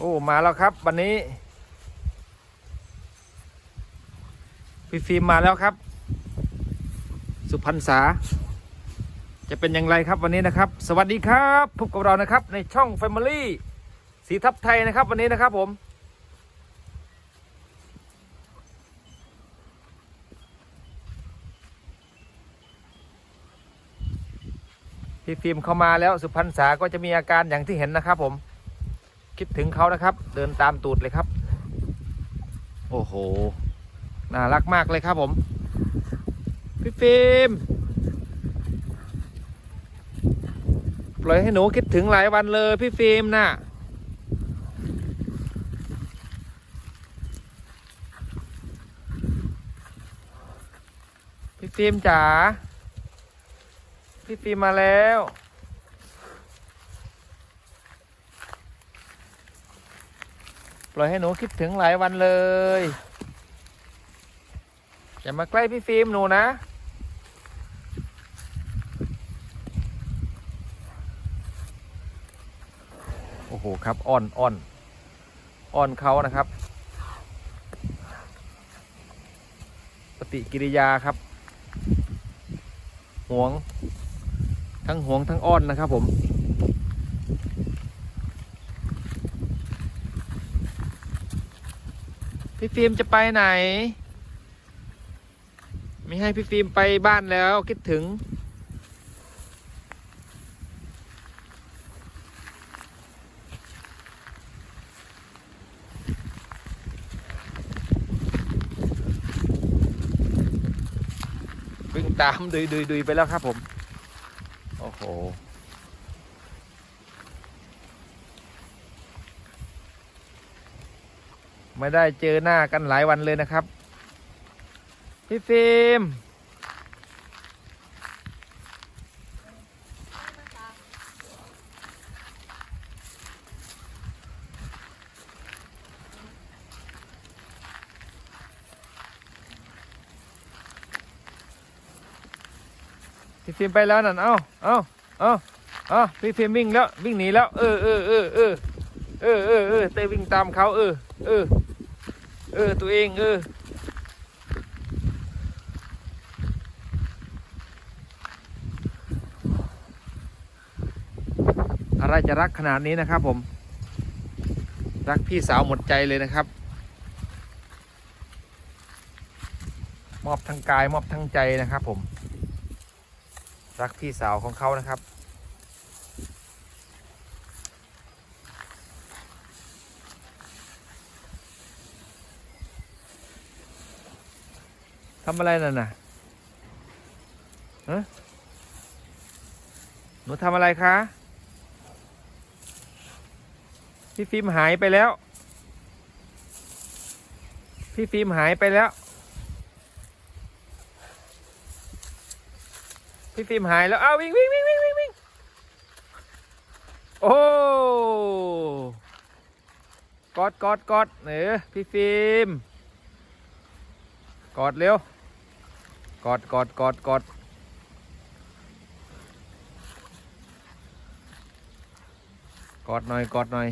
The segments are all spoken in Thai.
โอ้ มาแล้วครับ วันนี้ พี่ฟิล์มมาแล้วครับ สุพรรณษา จะเป็นอย่างไรครับวันนี้นะครับ สวัสดีครับพบกับเรานะครับ ในช่อง Family สีทับไทยนะครับ วันนี้นะครับผม พี่ฟิล์มเข้ามาแล้วสุพรรณษาก็จะมีอาการอย่างที่เห็นนะครับผม คิดถึงเขานะครับ เดินตามตูดเลยครับ โอ้โห น่ารักมากเลยครับผม พี่ฟิล์มปล่อยให้หนูคิดถึงหลายวันเลยพี่ฟิล์มน่ะพี่ฟิล์มจ๋าพี่ฟิล์มมาแล้ว ล่อยให้หนูคิดถึงหลายวันเลย อย่ามาใกล้พี่ฟิล์มหนูนะ โอ้โหครับอ้อนอ้อนอ้อนเขานะครับ ปฏิกิริยาครับห่วง ทั้งห่วงทั้งอ้อนนะครับผม พี่ฟิล์มจะไปไหน ไม่ให้พี่ฟิล์มไปบ้านแล้วคิดถึง วิ่งตามดุยดุยดุยไปแล้วครับผม โอ้โห ไม่ได้เจอหน้ากันหลายวันเลยนะครับ พี่ฟิล์มพี่ฟิล์มไปแล้วนั่น เอ้า เอ้า เอ้า เอ้า พี่ฟิล์มวิ่งแล้ว วิ่งหนีแล้ว เออเออเออเออเออเออเออเต้วิ่งตามเขาเออ เออ ออ ตัวเอง เออ อะไรจะรักขนาดนี้นะครับผม รักพี่สาวหมดใจเลยนะครับ มอบทั้งกายมอบทั้งใจนะครับผม รักพี่สาวของเขานะครับ ทำอะไรนั่นน่ะฮะหนูทำอะไรคะ พี่ฟิล์มหายไปแล้ว พี่ฟิล์มหายไปแล้ว พี่ฟิล์มหายแล้ว อ้าววิ่งวิ่งวิ่งวิ่งวิ่งวิ่งโอ้กอดกอดกอดเออพี่ฟิล์มกอดเร็ว กอดกอดกอดกอดกอดหน่อยกอดหน่อย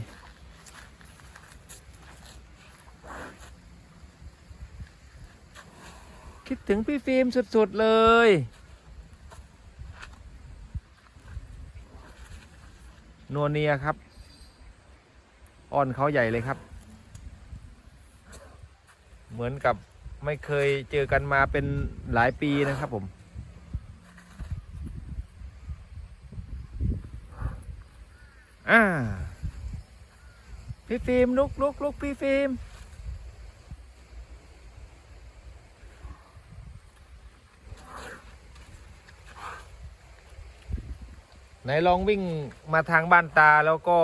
คิดถึงพี่ฟิล์มสุด ๆ เลย นัวเนียครับอ้อนเขาใหญ่เลยครับ เหมือนกับ ไม่เคยเจอกันมาเป็นหลายปีนะครับผม อ่า พี่ฟิล์มลุกลุกลุกพี่ฟิล์มไหนลองวิ่งมาทางบ้านตาแล้วก็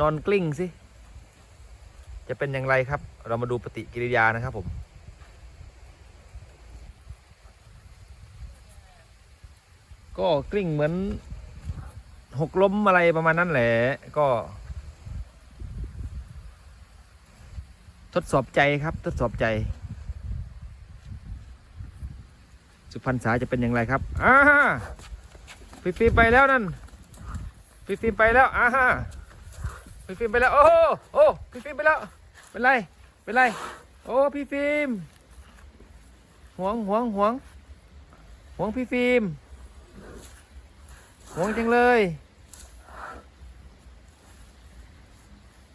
นอนกลิ้งสิ จะเป็นอย่างไรครับ เรามาดูปฏิกิริยานะครับผม ก็กลิ้งเหมือนหกล้มอะไรประมาณนั้นแหละก็ ทดสอบใจครับทดสอบใจ สุพรรณษาจะเป็นอย่างไรครับอ่าฟิล์มไปแล้วนั่นฟิล์มไปแล้วอ่าฮะฟีฟิไปแล้ว โอ้โหโอ้พี่ฟิไปแล้ว เป็นไร เป็นไร โอ้พี่ฟิล์มห่วงห่วงห่วงห่วงพี่ฟิล์มห่วงจังเลย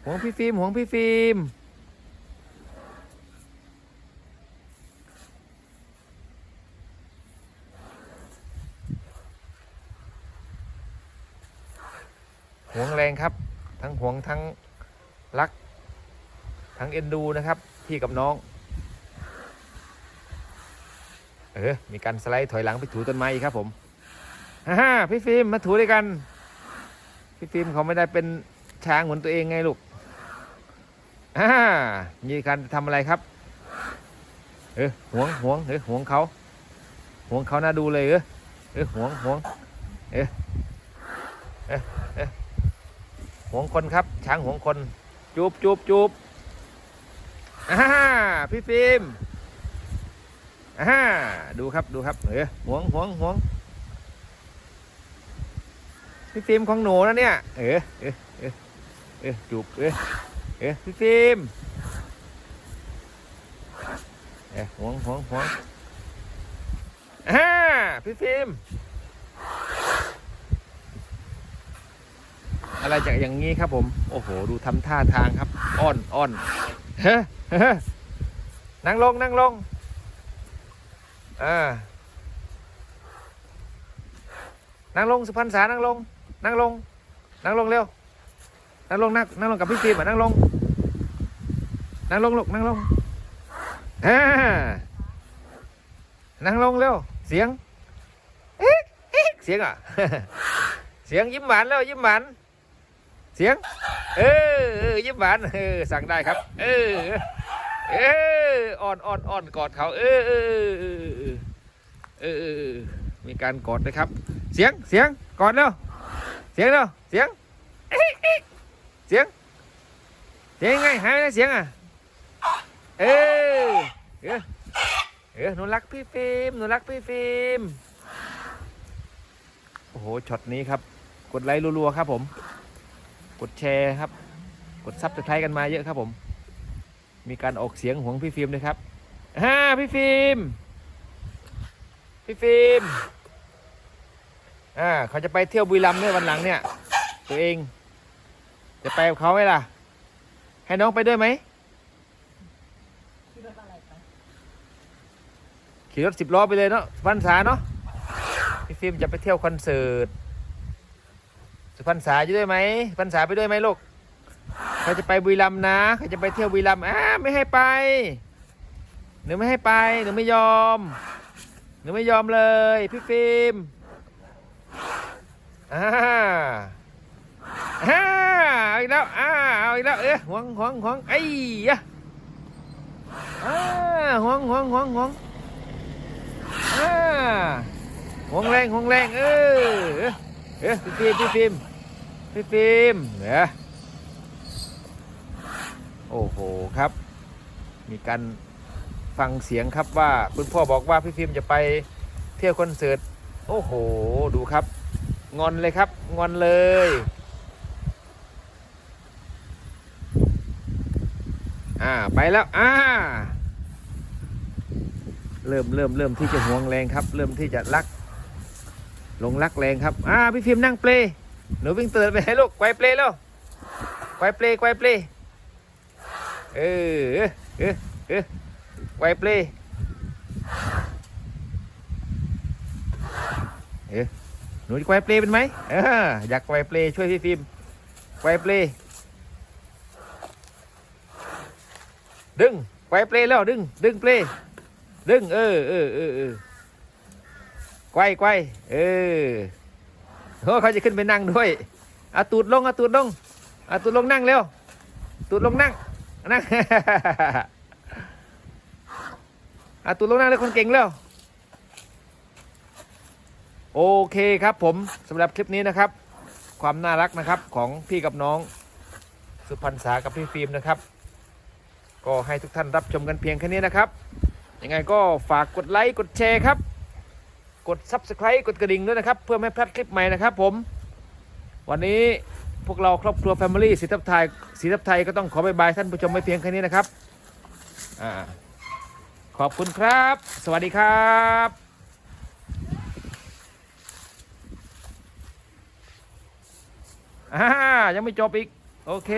ห่วงพี่ฟิล์มห่วงพี่ฟิล์มห่วงแรงครับ ทั้งห่วงทั้งรัก ทั้งเอ็นดูนะครับ พี่กับน้อง เออ มีการสไลด์ถอยหลังไปถูต้นไม้อีกครับผมฮ่าฮ่าพี่ฟิล์มมาถูด้วยกัน พี่ฟิล์มเขาไม่ได้เป็นช้างเหมือนตัวเองไงลูกอ่ามีการทำอะไรครับ เออห่วงห่วงเออห่วงเขาห่วงเขาน่าดูเลยเออเออห่วงห่วงเออเออเออหวงคนครับ ช้างห่วงคนจูบจูบจูบ อ่าพี่ฟิล์มอ่าดูครับดูครับเออหวงหวงหวงพี่ฟิล์มของหนูนะเนี่ย เออเออเออเออจูบเออเออพี่ฟิล์มเออหวงหวงหวงอ่าพี่ฟิล์มอะไรจากอย่างนี้ครับผม โอ้โห ดูทำท่าทางครับ อ้อนอ้อนเฮ้เฮ้ นั่งลงนั่งลงอ่านั่งลงสุพรรณษานั่งลง นั่งลง นั่งลงเร็ว นั่งลงนั่งนั่งลงกับพี่ฟิล์มอะนั่งลง นั่งลงลูกนั่งลงอ่านั่งลงเร็ว เสียงเสียงอะ เสียงยิ้มหวานแล้วยิ้มหวาน เสียง เออเออยิ้มหวาน เออ สั่งได้ครับ เออ เอออ่อนอ่อนอ่อนกอดเขา เออเออเออเออมีการกอดนะครับ เสียงเสียงกอดเร็วเสียงเร็วเสียงเสียงเสียงไงหายไปเสียงอะเออเออเออหนูรักพี่ฟิล์มหนูรักพี่ฟิล์มโอ้โหช็อตนี้ครับ กดไลค์รัวๆครับผม กดแชร์ครับ กดซับสไครต์กันมาเยอะครับผม มีการออกเสียงของพี่ฟิล์มด้วยครับฮ่าพี่ฟิล์ม พี่ฟิล์ม อ่าเขาจะไปเที่ยวบุรีรัมย์เนี่ยวันหลังเนี่ย ตัวเอง จะไปกับเขาไหมล่ะ ให้น้องไปด้วยไหมขี่รถสิบล้อไปเลยเนาะพันษาเนาะพี่ฟิล์มจะไปเที่ยวคอนเสิร์ตสุพรรณษาอยู่ด้วยไหมพันษาไปด้วยไหมลูก เขาจะไปบุรีรัมย์นะเขาจะไปเที่ยวบุรีรัมย์อ่าไม่ให้ไป หนูไม่ให้ไป หนูไม่ยอม หนูไม่ยอมเลย พี่ฟิล์มอ่าอ่าเอาอีกแล้วอ่าเอาอีกแล้วเอ๊ะหวงหวงหวงไอ้ยะอ่าหวงหวงหวงหวงอ่าหวงแรงหวงแรงเออเอ๊ะพี่ฟิล์มพี่ฟิล์มพี่ฟิล์มเนี่ย โอ้โหครับ มีการฟังเสียงครับว่าคุณพ่อบอกว่าพี่ฟิล์มจะไปเที่ยวคอนเสิร์ตโอ้โห ดูครับ งอนเลยครับ งอนเลย อ่าไปแล้ว อ่า เริ่มเริ่มเริ่มที่จะห่วงแรงครับ เริ่มที่จะรักลงรักแรงครับ อ่า พี่ฟิล์มนั่งเปลหนูวิ่งเตือนไปให้ลูกไกวเปลแล้วไกวเปลไกวเปล เออเออเออไวเปลยเออหนูจะไวเปลยเป็นไหมเอออยากไวเปลยช่วยพี่ฟิล์มไวเปลยดึงไวเปลย์แล้วดึง ดึงเปลยดึง เออเออเออเออไกวไกวเออโอ้เขาจะขึ้นไปนั่งด้วยอาตูดลงอาตูดลงอาตูดลงนั่งเร็วตูดลงนั่ง นั่งอาตุลงนั่งเลยคนเก่งแล้ว โอเคครับผมสำหรับคลิปนี้นะครับ ความน่ารักนะครับของพี่กับน้อง สุพรรณษากับพี่ฟิล์มนะครับ ก็ให้ทุกท่านรับชมกันเพียงแค่นี้นะครับ ยังไงก็ฝากกดไลค์กดแชร์ครับ กด Subscribe กดกระดิ่งด้วยนะครับ เพื่อไม่พลาดคลิปใหม่นะครับผม วันนี้ พวกเราครอบครัวแฟมิลี่สีทับไทยสีทับไทยก็ต้องขอบายบายท่านผู้ชมไม่เพียงแค่นี้นะครับอขอบคุณครับ สวัสดีครับอ่ายังไม่จบอีก โอเค